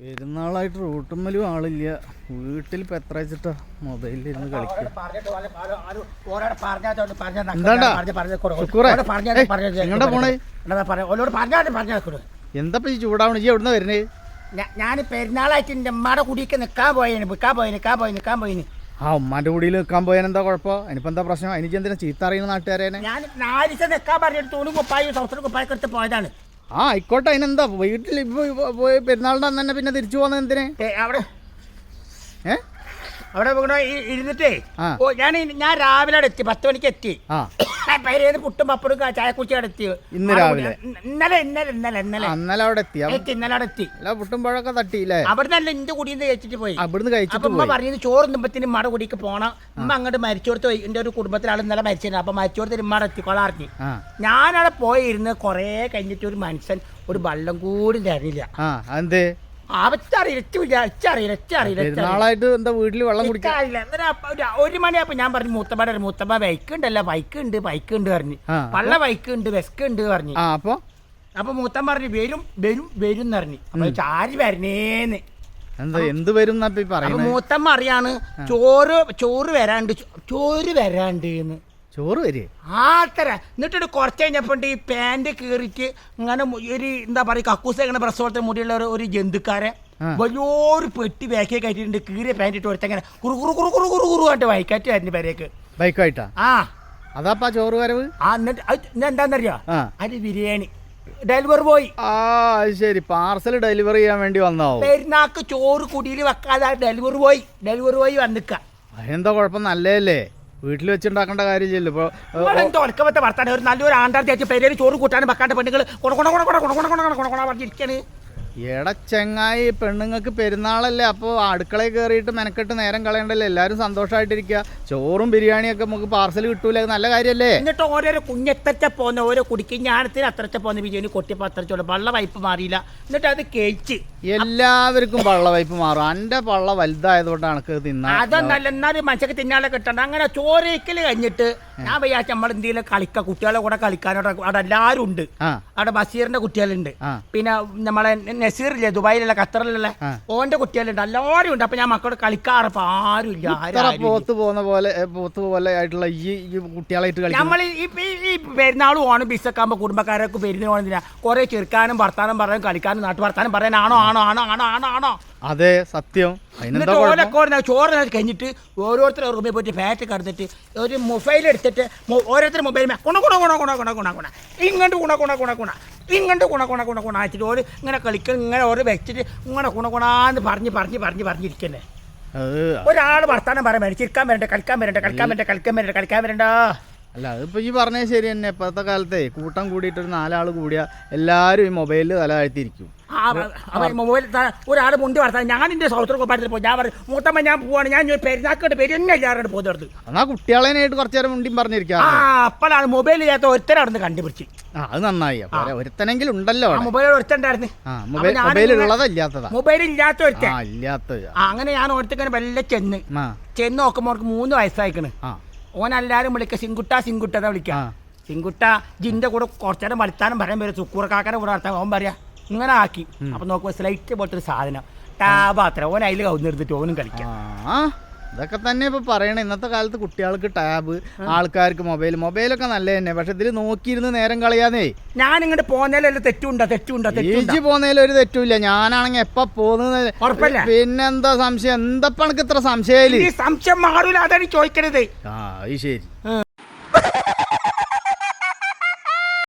പെരുന്നാളായിട്ട് റൂട്ടുമ്മലും ആളില്ല. വീട്ടിൽ ഇപ്പം എത്ര വെച്ചിട്ടാ എങ്ങോട്ടാ പോണേ? എന്താ ഈ ചൂടാവണ? ഈ എവിടുന്ന വരുന്നേ? ഞാൻ പെരുന്നാളായിട്ട് എന്റെ അമ്മയുടെ കുടിയൊക്കെ നിക്കാൻ പോയേന്. നിക്കാൻ പോയി നിക്കാൻ പോയി നിക്കാൻ പോയിന്. ആ ഉമ്മാന്റെ കൂടിയിൽ നിൽക്കാൻ പോയാൽ എന്താ കുഴപ്പം? അതിനിപ്പോ എന്താ പ്രശ്നം? എനിക്ക് എന്തിനാ ചീത്ത അറിയുന്ന നാട്ടുകാരേനെ? ഞാൻ നാലിച്ച നിൽക്കാൻ പറഞ്ഞിട്ട് തൂണും കുപ്പായും സൗത്തിന് കുപ്പായൊക്കെ എടുത്ത് പോയതാണ്. ആ ആയിക്കോട്ടെ അതിനെന്താ? വീട്ടിൽ ഇപ്പൊ ഇപ്പൊ പോയി പെരുന്നാളിന്റെ അന്ന് തന്നെ പിന്നെ തിരിച്ചു പോകുന്നത് എന്തിനെ? അവിടെ. ഏ? അവിടെ ഇരുന്നിട്ടേ ഓ ഞാൻ ഞാൻ രാവിലെ അവിടെ എത്തി പത്ത് മണിക്ക് എത്തി. പേരേത് പുട്ടും പപ്പടും ക- ചായ കുടിച്ച് അവിടെ എത്തി. ഇന്ന് രാവിലെ? ഇന്നലെ ഇന്നലെ ഇന്നലെ ഇന്നലെ. ഇന്നലെ അവിടെ എത്തി. ഇന്നലെ അവിടെ എത്തി. അല്ല പുട്ടും പഴമൊക്കെ തട്ടിയില്ലേ? അവിടെ നല്ല എന്റെ കുടിയിൽ നിന്ന് കഴിച്ചിട്ട് പോയി. അവിടുന്ന് അപ്പൊ ഉമ്മ പോയി. പറഞ്ഞത് ചോറ് തുമ്പത്തിന് ഉമ്മയുടെ കുടിക്ക് പോണം. ഉമ്മ അങ്ങോട്ട് മരിച്ചോടത്ത് എന്റെ ഒരു കുടുംബത്തിലാൾ ആൾ ഇന്നലെ മരിച്ചിരുന്നു. അപ്പൊ മരിച്ചോടത്ത് ഉമ്മയുടെ എത്തി കൊളാർത്തി ആ. ഞാനവിടെ പോയിരുന്ന് കൊറേ കഴിഞ്ഞിട്ട് ഒരു മനുഷ്യൻ ഒരു വള്ളം കൂടി തരില്ല ആ പെരുന്നാളായിട്ട് എന്താ വീട്ടിൽ വെള്ളം കുടിക്കാറില്ല ഒരു- മണിയപ്പോ ഞാൻ പറഞ്ഞു മൂത്തമ്മയുടെ മൂത്തപ്പ ബൈക്ക് ഉണ്ടല്ലോ ബൈക്ക് ഉണ്ട് ബൈക്ക് ഉണ്ട് പറഞ്ഞു. പള്ള ബൈക്ക് ഉണ്ട് വെസ്ക് ഉണ്ട് പറഞ്ഞു. അപ്പൊ? അപ്പൊ മൂത്തൻ പറഞ്ഞു വരും വരും വരും എന്ന് പറഞ്ഞു. അപ്പൊ ചാരി വരണേന്ന്? എന്താ എന്ത് വരും മൂത്തമ്മ അറിയാണ് ചോറ് ചോറ് വരാണ്ട് ചോറ് വരാണ്ട് എന്ന്. ചോറ് വരേ ആത്തര. എന്നിട്ട് കുറച്ച് കഴിഞ്ഞപ്പോൾ ഈ പാന്റ് കീറിക്ക് ഇങ്ങനെ ഒരു എന്താ പറയുക കക്കൂസ് ഇങ്ങനെ പ്രസവത്തെ മുടിയുള്ള ഒരു ഒരു ജന്തുക്കാരെ വലിയൊരു പെട്ടി ബാക്കിൽ കയറ്റിയിട്ടുണ്ട് കീറിയ പാന്റ് ഇട്ട് കൊടുത്തങ്ങനെ കുറു കുറു കുറു കുറു കുറു കുറു ആയിട്ട് വൈക്കാറ്റ് അതിന്റെ പേരേക്ക്. ബൈക്കായിട്ടാ ആ. അതാപ്പാ ചോറ് വരവ്? ആ എന്നിട്ട് ഞാൻ എന്താണെന്നറിയോ അത് ബിരിയാണി. ഡെലിവറി പോയി. ആ ശരി. പാർസൽ ഡെലിവറി ചെയ്യാൻ വേണ്ടി വന്നോ പെരുന്നാക്ക് ചോറ് കുടിയിൽ വെക്കാതെ ഡെലിവറി പോയി. ഡെലിവറി പോയി വന്നിക്ക. എന്താ കുഴപ്പം? നല്ലതല്ലേ? വീട്ടിൽ വെച്ചുണ്ടാക്കേണ്ട കാര്യമില്ലല്ലോ ഇപ്പൊ ഏ, എന്തോ വർത്താനം ഒരു നല്ലൊരു ആണ്ടാർത്തി വെച്ച് പെരേര് ചോറ് കൂട്ടാനും വെക്കാണ്ട് പെണ്ണുങ്ങൾ കൊണ കൊണ കൊണ കൊണ കൊണ കൊണ കൊണ കൊണ കൊണ പറഞ്ഞിരിക്കാണ് എടാ ചെങ്ങായി പെണ്ണുങ്ങൾക്ക് പെരുന്നാളല്ലേ അപ്പോൾ അടുക്കളയിൽ കയറിയിട്ട് മെനക്കെട്ട് നേരം കളയണ്ടല്ലേ? എല്ലാവരും സന്തോഷമായിട്ടിരിക്കുക ചോറും ബിരിയാണിയൊക്കെ നമുക്ക് പാർസൽ കിട്ടൂല? നല്ല കാര്യമല്ലേ എന്നിട്ട് ഓരോരോ കുഞ്ഞെത്തച്ച പോന്ന ഓരോ കുടിക്ക്. ഞാനത്തിന് അത്രച്ച പോന്ന ബിരിയാണി കൊട്ടിയപ്പോൾ അത്രച്ചോളൂ വള്ള വൈപ്പ് മാറിയില്ല. എന്നിട്ട് അത് കഴിച്ച് എല്ലാവർക്കും പള്ള വൈപ്പ് മാറും. എന്റെ പള്ള വലുതായതുകൊണ്ടാണ് എനിക്ക് തിന്നാ അതൊന്നല്ല എന്നാലും മനുഷ്യക്ക് തിന്നാളെ കിട്ടണ്ട. അങ്ങനെ ചോരയ്ക്കൽ കഴിഞ്ഞിട്ട് ഞാൻ വിചാരിച്ച നമ്മൾ എന്തെങ്കിലും കളിക്ക കുട്ടികളെ കൂടെ കളിക്കാനോട് അവിടെ എല്ലാവരും ഉണ്ട്. അവിടെ ബഷീറിന്റെ കുട്ടികളുണ്ട്. പിന്നെ നമ്മളെ നസീറില്ലേ ദുബായിലുള്ള ഖത്തറിലുള്ള ആ. ഓന്റെ കുട്ടികളുണ്ട്. എല്ലാവരും ഉണ്ട്. അപ്പൊ ഞാൻ മക്കളോട് കളിക്കാറപ്പോ ആരും ഇല്ല. പോത്ത് പോകുന്ന പോലെ പോത്ത് പോലെ ആയിട്ടുള്ള ഈ കുട്ടികളായിട്ട് നമ്മൾ ഈ പെരുന്നാളും ഓണം ബിസൊക്കെ ആകുമ്പോൾ കുടുംബക്കാരൊക്കെ പെരുന്നാൾ ഓണത്തിനാ കുറെ ചെറുക്കാനും വർത്താനം പറയാനും കളിക്കാനും നാട്ടു വർത്താനം പറയാനാണോ ആണോ ആണോ ആണോ ആണോ ആണോ? അതെ സത്യം. എന്നിട്ട് ചോറ് കഴിഞ്ഞിട്ട് ഓരോരുത്തരുടെ റൂമിൽ പോയിട്ട് ഫാറ്റ് കടന്നിട്ട് ഒരു മൊബൈൽ എടുത്തിട്ട് ഓരോരുത്തർ മൊബൈൽ കുണ കുണ കുണ കുണ കുണ കുണ കുണ. ഇങ്ങോട്ട് കുണ കുണ കുണ കുണ. ഇങ്ങോട്ട് കുണ കുണ കുണ കുണ. വെച്ചിട്ട് ഓര് ഇങ്ങനെ കളിക്കുക ഇങ്ങനെ ഓരോ വെച്ചിട്ട് ഇങ്ങനെ കുണ കുണാന്ന് പറഞ്ഞ് പറഞ്ഞ് പറഞ്ഞ് പറഞ്ഞിരിക്കുന്നേ. ഒരാൾ വർത്താനം പറയാൻ വേണ്ടി ചിരിക്കാൻ വരണ്ട കളിക്കാൻ വരണ്ട കളിക്കാൻ വരണ്ട കളിക്കാൻ വരണ്ട കളിക്കാൻ വരണ്ട. അല്ല അതിപ്പോ ഈ പറഞ്ഞത് ശരി തന്നെ. ഇപ്പോഴത്തെ കാലത്തെ കൂട്ടം കൂടിയിട്ട് ഒരു നാലാൾ കൂടിയ എല്ലാവരും ഈ മൊബൈലിൽ തല താഴ്ത്തിയിരിക്കും. മൊബൈൽ ഒരാൾ മുണ്ടി വളർത്താൻ ഞാൻ എന്റെ സൗഹൃദത്തിൽ പോയി ഞാൻ പറയും മൂത്തമ്മ ഞാൻ പോവാണ് ഞാൻ പെരുന്നാക്കോട്ട് പെരുന്ന എല്ലാവരും പോകുന്നത് എന്നാ കുട്ടികളേനായിട്ട് കുറച്ചു നേരം മുണ്ടിയും ആ പറഞ്ഞിരിക്കാം അപ്പോഴാണ് മൊബൈൽ ചെയ്യാത്ത ഒരുത്തരം അവിടെ നിന്ന് കണ്ടുപിടിച്ച്. ആ അത് നന്നായി. ഒരുത്തനെങ്കിലും ഉണ്ടല്ലോ ആ മൊബൈൽ ഒരുത്തണ്ടായിരുന്നു ആ മൊബൈൽ മൊബൈൽ ഇല്ലാത്ത ഒരുത്തൻ. ആ ഇല്ലാത്ത ആ, അങ്ങനെ ഞാൻ ഒരുത്തങ്ങനെ വല്ല ചെന്ന്. ആ. ചെന്ന് നോക്കുമ്പോൾ അവർക്ക് മൂന്ന് വയസ്സായിക്കണ്. ഓനെല്ലാരും വിളിക്കുക വിളിക്ക സിങ്കുട്ട സിങ്കുട്ട എന്നാ വിളിക്കാം. സിംഗുട്ട സിങ്കുട്ട ജിന്റെ കൂടെ കുറച്ചേരം വളർത്താനും പറയാൻ വരും. സുക്കൂറക്കാക്കനെ കൂടെ വളർത്താൻ ഓൻ പറയാ ഇങ്ങനെ ആക്കി അപ്പൊ നോക്കുമ്പോ സ്ലൈറ്റ് പോലത്തെ ഒരു സാധനം. ടാബ് അത്ര. ഓൻ അതിൽ കൗന്നിരുന്നിട്ട് ഓനും കളിക്കാം. ആ ഇതൊക്കെ തന്നെ ഇപ്പൊ പറയണേ. ഇന്നത്തെ കാലത്ത് കുട്ടികൾക്ക് ടാബ് ആൾക്കാർക്ക് മൊബൈൽ മൊബൈലൊക്കെ നല്ല തന്നെ പക്ഷെ ഇതിൽ നോക്കിയിരുന്ന് നേരം കളയാന്നേ ഞാൻ ഇങ്ങോട്ട് പോകുന്നതിലല്ല തെറ്റുണ്ടോ? തെറ്റുണ്ടോ? തെറ്റു ഏജ് പോകുന്നതിൽ ഒരു തെറ്റുമില്ല. ഞാനാണെങ്കിൽ എപ്പ ഉറപ്പല്ലേ? പിന്നെന്താ സംശയം? എന്താ പണക്ക് ഇത്ര സംശയായിൽ? ഈ സംശയം മാറൂല. അതാണ് ചോദിക്കരുത് ആ അത് ശരി.